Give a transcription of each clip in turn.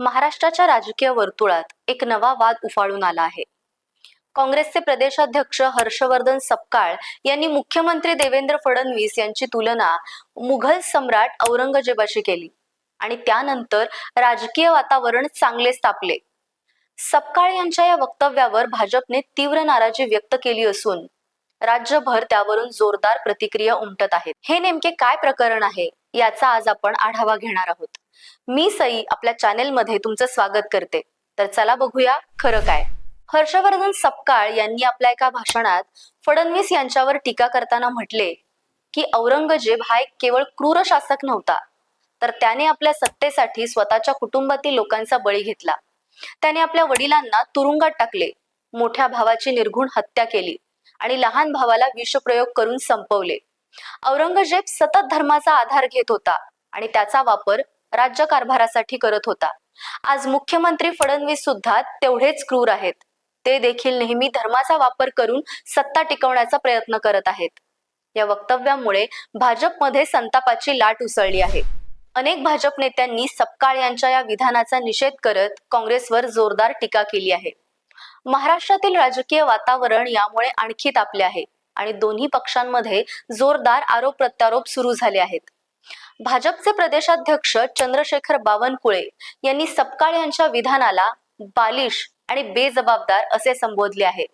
महाराष्ट्राच्या राजकीय वर्तुळात एक नवा वाद उफाळून आला आहे. काँग्रेसचे प्रदेशाध्यक्ष हर्षवर्धन सपकाळ यांनी मुख्यमंत्री देवेंद्र फडणवीस यांची तुलना मुघल सम्राट औरंगजेबाशी केली आणि त्यानंतर राजकीय वातावरण चांगलेच तापले सपकाळ यांच्या या वक्तव्यावर भाजपने तीव्र नाराजी व्यक्त केली असून राज्यभर त्यावरून जोरदार प्रतिक्रिया उमटत आहेत. हे नेमके काय प्रकरण आहे? याचा आज आपण आढावा घेणार आहोत. मी सई आपल्या चॅनेलमध्ये तुमचं स्वागत करते. तर चला बघूया खरं काय. हर्षवर्धन सपकाळ यांनी आपल्या एका भाषणात फडणवीस यांच्यावर टीका करताना म्हटले की औरंगजेब हा एक केवळ क्रूर शासक नव्हता. तर त्याने आपल्या सत्तेसाठी स्वतःच्या कुटुंबातील लोकांचा बळी घेतला. त्याने आपल्या वडिलांना तुरुंगात टाकले. मोठ्या भावाची निर्घुण हत्या केली आणि लहान भावाला विषप्रयोग करून संपवले. औरंगजेब सतत धर्माचा आधार घेत होता आणि त्याचा वापर राज्यकारभारासाठी करत होता. आज मुख्यमंत्री फडणवीस सुद्धा तेवढेच क्रूर आहेत. ते देखील नेहमी धर्माचा वापर करून सत्ता टिकवण्याचा प्रयत्न करत आहेत. या वक्तव्यामुळे भाजपमध्ये संतापाची लाट उसळली आहे. अनेक भाजप नेत्यांनी सपकाळ यांच्या या विधानाचा निषेध करत काँग्रेसवर जोरदार टीका केली आहे. महाराष्ट्रातील राजकीय वातावरण यामुळे आणखी तापले आहे. आणि दोन्ही पक्षांमध्ये जोरदार आरोप प्रत्यारोप सुरू झाले आहेत. भाजपचे प्रदेशाध्यक्ष चंद्रशेखर बावनकुळे यांनी सपकाळ यांच्या विधानाला बालिश आणि बेजबाबदार असे संबोधले आहे.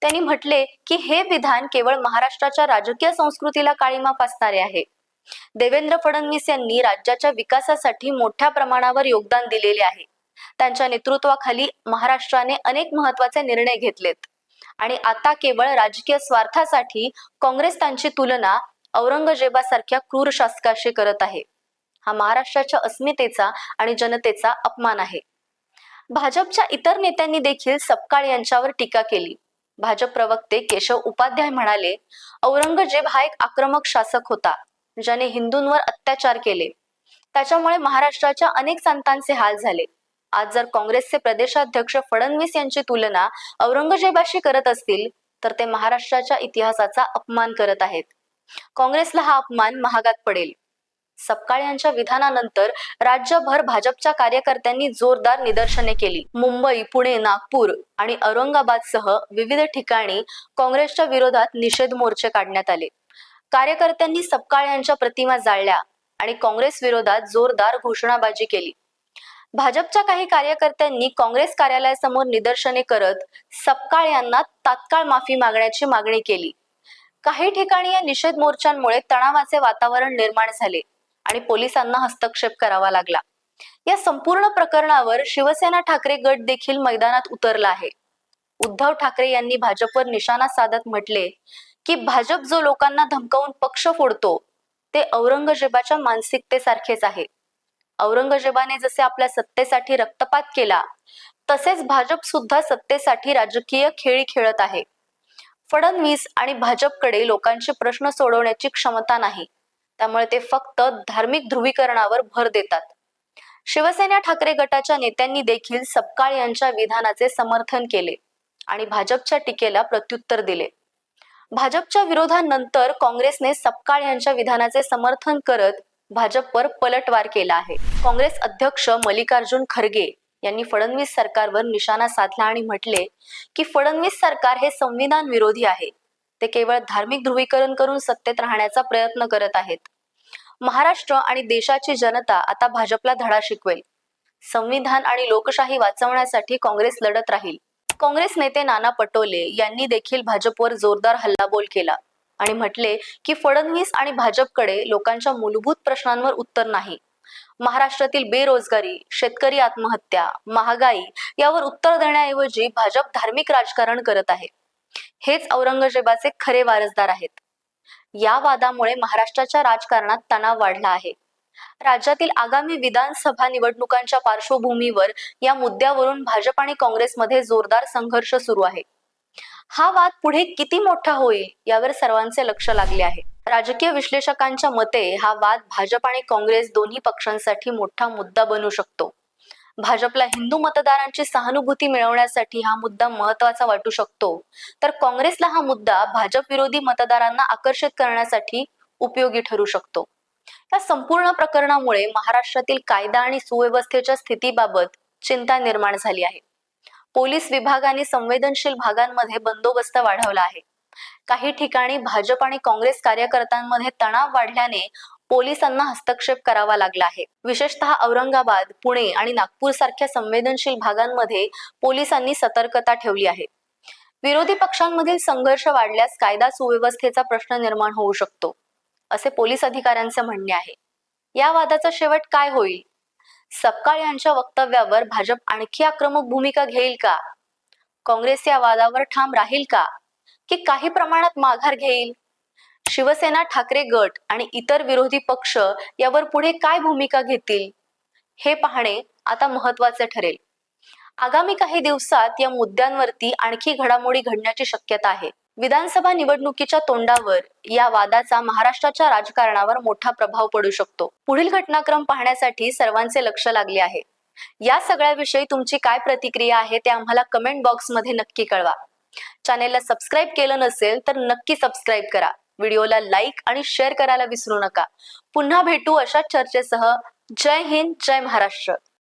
त्यांनी म्हटले की हे विधान केवळ महाराष्ट्राच्या राजकीय संस्कृतीला काळीमा फासणारे आहे. देवेंद्र फडणवीस यांनी राज्याच्या विकासासाठी मोठ्या प्रमाणावर योगदान दिलेले आहे. त्यांच्या नेतृत्वाखाली महाराष्ट्राने अनेक महत्त्वाचे निर्णय घेतलेत. आणि आता केवळ राजकीय स्वार्थासाठी काँग्रेस त्यांची तुलना औरंगजेबासारख्या क्रूर शासकाशी करत आहे. हा महाराष्ट्राच्या अस्मितेचा आणि जनतेचा अपमान आहे. भाजपच्या इतर नेत्यांनी देखील सपकाळ यांच्यावर टीका केली. भाजप प्रवक्ते केशव उपाध्याय म्हणाले औरंगजेब हा एक आक्रमक शासक होता ज्याने हिंदूंवर अत्याचार केले. त्याच्यामुळे महाराष्ट्राच्या अनेक संतांचे हाल झाले. आज जर काँग्रेसचे प्रदेशाध्यक्ष फडणवीस यांची तुलना औरंगजेबाशी करत असतील तर ते महाराष्ट्राच्या इतिहासाचा अपमान करत आहेत. काँग्रेसला हा अपमान महागात पडेल. सपकाळ यांच्या विधानानंतर राज्यभर भाजपच्या कार्यकर्त्यांनी जोरदार निदर्शने केली. मुंबई पुणे नागपूर आणि औरंगाबादसह विविध ठिकाणी काँग्रेसच्या विरोधात निषेध मोर्चे काढण्यात आले. कार्यकर्त्यांनी सपकाळ यांच्या प्रतिमा जाळल्या आणि काँग्रेस विरोधात जोरदार घोषणाबाजी केली. भाजपच्या काही कार्यकर्त्यांनी काँग्रेस कार्यालयासमोर निदर्शने करत सपकाळ यांना तात्काळ माफी मागण्याची मागणी केली. काही ठिकाणी या निषेध मोर्चांमुळे तणावाचे वातावरण निर्माण झाले आणि पोलिसांना हस्तक्षेप करावा लागला. या संपूर्ण प्रकरणावर शिवसेना ठाकरे गट देखील मैदानात उतरला आहे. उद्धव ठाकरे यांनी भाजपवर निशाणा साधत म्हटले की भाजप जो लोकांना धमकावून पक्ष फोडतो ते औरंगजेबाच्या मानसिकतेसारखेच आहे. औरंगजेबाने जसे आपल्या सत्तेसाठी रक्तपात केला तसेच भाजप सुद्धा सत्तेसाठी राजकीय खेळी खेळत आहे. फडणवीस आणि भाजपकडे लोकांचे प्रश्न सोडवण्याची क्षमता नाही. त्यामुळे ते फक्त धार्मिक ध्रुवीकरणावर भर देतात. शिवसेना ठाकरे गटाच्या नेत्यांनी देखील सपकाळ यांच्या विधानाचे समर्थन केले आणि भाजपच्या टीकेला प्रत्युत्तर दिले. भाजपच्या विरोधानंतर काँग्रेसने सपकाळ यांच्या विधानाचे समर्थन करत भाजपवर पलटवार केला आहे. काँग्रेस अध्यक्ष मल्लिकार्जुन खरगे यांनी फडणवीस सरकारवर निशाणा साधला आणि म्हटले की फडणवीस सरकार हे संविधान विरोधी आहे. ते केवळ धार्मिक ध्रुवीकरण करून सत्तेत राहण्याचा प्रयत्न करत आहेत. महाराष्ट्र आणि देशाची जनता आता भाजपला धडा शिकवेल. संविधान आणि लोकशाही वाचवण्यासाठी काँग्रेस लढत राहील. काँग्रेस नेते नाना पटोले यांनी देखील भाजपवर जोरदार हल्लाबोल केला. आणि म्हटले की फडणवीस आणि भाजपकडे लोकांच्या मूलभूत प्रश्नांवर उत्तर नाही. महाराष्ट्रातील बेरोजगारी शेतकरी आत्महत्या महागाई यावर उत्तर देण्याऐवजी भाजप धार्मिक राजकारण करत आहे. हेच औरंगजेबाचे खरे वारसदार आहेत. या वादामुळे महाराष्ट्राच्या राजकारणात तणाव वाढला आहे. राज्यातील आगामी विधानसभा निवडणुकांच्या पार्श्वभूमीवर या मुद्द्यावरून भाजप आणि काँग्रेसमध्ये जोरदार संघर्ष सुरू आहे. हा वाद पुढे किती मोठा होईल यावर सर्वांचे लक्ष लागले आहे. राजकीय विश्लेषकांच्या मते हा वाद भाजप आणि काँग्रेस दोन्ही पक्षांसाठी मोठा मुद्दा बनू शकतो. भाजपला हिंदू मतदारांची सहानुभूती मिळवण्यासाठी हा मुद्दा महत्त्वाचा वाटू शकतो. तर काँग्रेसला हा मुद्दा भाजप विरोधी मतदारांना आकर्षित करण्यासाठी उपयोगी ठरू शकतो. या संपूर्ण प्रकरणामुळे महाराष्ट्रातील कायदा आणि सुव्यवस्थेच्या स्थितीबाबत चिंता निर्माण झाली आहे. पोलीस विभागाने संवेदनशील भागांमध्ये बंदोबस्त वाढवला आहे. काही ठिकाणी भाजप आणि काँग्रेस कार्यकर्त्यांमध्ये तणाव वाढल्याने पोलिसांना हस्तक्षेप करावा लागला आहे. विशेषतः औरंगाबाद पुणे आणि नागपूर सारख्या संवेदनशील भागांमध्ये पोलिसांनी सतर्कता ठेवली आहे. विरोधी पक्षांमधील संघर्ष वाढल्यास कायदा सुव्यवस्थेचा प्रश्न निर्माण होऊ शकतो असे पोलीस अधिकाऱ्यांचे म्हणणे आहे. या वादाचा शेवट काय होईल? सपकाळ यांच्या वक्तव्यावर भाजप आणखी आक्रमक भूमिका घेईल का? काँग्रेस या वादावर ठाम राहील का? की काही प्रमाणात माघार घेईल? शिवसेना ठाकरे गट आणि इतर विरोधी पक्ष यावर पुढे काय भूमिका घेतील? हे पाहणे आता महत्त्वाचे ठरेल. आगामी काही दिवसात या मुद्द्यांवरती आणखी घडामोडी घडण्याची शक्यता आहे. विधानसभा निवडणुकीच्या तोंडावर या वादाचा महाराष्ट्राच्या राजकारणावर मोठा प्रभाव पडू शकतो. पुढील घटनाक्रम पाहण्यासाठी सर्वांचे लक्ष लागले आहे. या सगळ्याविषयी तुमची काय प्रतिक्रिया आहे ते आम्हाला कमेंट बॉक्समध्ये नक्की कळवा. चॅनेलला सबस्क्राईब केलं नसेल तर नक्की सबस्क्राईब करा. व्हिडिओला लाईक आणि शेअर करायला विसरू नका. पुन्हा भेटू अशा चर्चेसह. जय हिंद जय महाराष्ट्र.